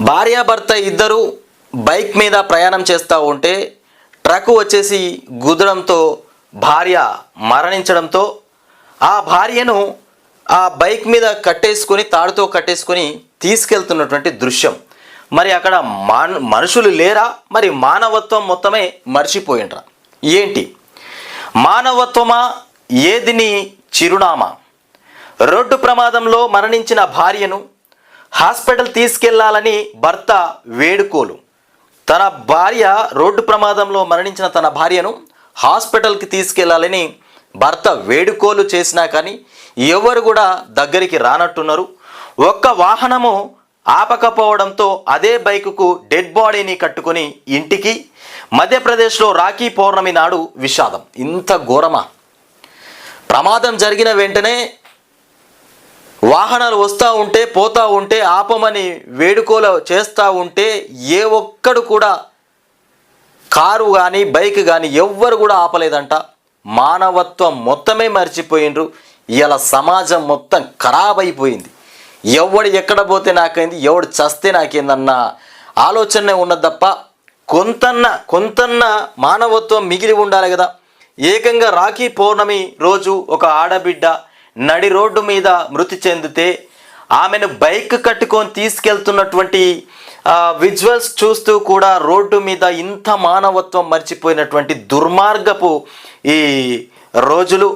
భార్యాభర్త ఇద్దరు బైక్ మీద ప్రయాణం చేస్తూ ఉంటే ట్రక్ వచ్చేసి గుద్దడంతో భార్య మరణించడంతో ఆ భార్యను ఆ బైక్ మీద కట్టేసుకొని తాడుతో కట్టేసుకొని తీసుకెళ్తున్నటువంటి దృశ్యం. మరి అక్కడ మాన్ మనుషులు లేరా? మరి మానవత్వం మొత్తమే మర్చిపోయిండ్రా. ఏంటి? మానవత్వమా? ఏదిని చిరునామా? రోడ్డు ప్రమాదంలో మరణించిన భార్యను హాస్పిటల్ తీసుకెళ్ళాలని భర్త వేడుకోలు. తన భార్య రోడ్డు ప్రమాదంలో మరణించిన తన భార్యను హాస్పిటల్కి తీసుకెళ్ళాలని భర్త వేడుకోలు చేసినా కానీ ఎవరు కూడా దగ్గరికి రానట్టున్నారు. ఒక్క వాహనము ఆపకపోవడంతో అదే బైకుకు డెడ్ బాడీని కట్టుకొని ఇంటికి మధ్యప్రదేశ్లో రాఖీ పౌర్ణమి నాడు విషాదం. ఇంత ఘోరమా? ప్రమాదం జరిగిన వెంటనే వాహనాలు వస్తూ ఉంటే పోతూ ఉంటే ఆపమని వేడుకోలు చేస్తూ ఉంటే ఏ ఒక్కడు కూడా కారు కానీ బైక్ కానీ ఎవ్వరు కూడా ఆపలేదంట. మానవత్వం మొత్తమే మర్చిపోయిండ్రు. ఇలా సమాజం మొత్తం ఖరాబ్ అయిపోయింది ఎవడు ఎక్కడ పోతే నాకైంది ఎవడు చస్తే నాకేందన్న ఆలోచనే ఉన్నది తప్ప కొంతన్న కొంతన్న మానవత్వం మిగిలి ఉండాలి కదా. ఏకంగా రాఖీ పౌర్ణమి రోజు ఒక ఆడబిడ్డ నడి రోడ్డు మీద మృతి చెందితే ఆమెను బైక్ కట్టుకొని తీసుకెళ్తున్నటువంటి విజువల్స్ చూస్తూ కూడా రోడ్డు మీద ఇంత మానవత్వం మర్చిపోయినటువంటి దుర్మార్గపు ఈ రోజులు.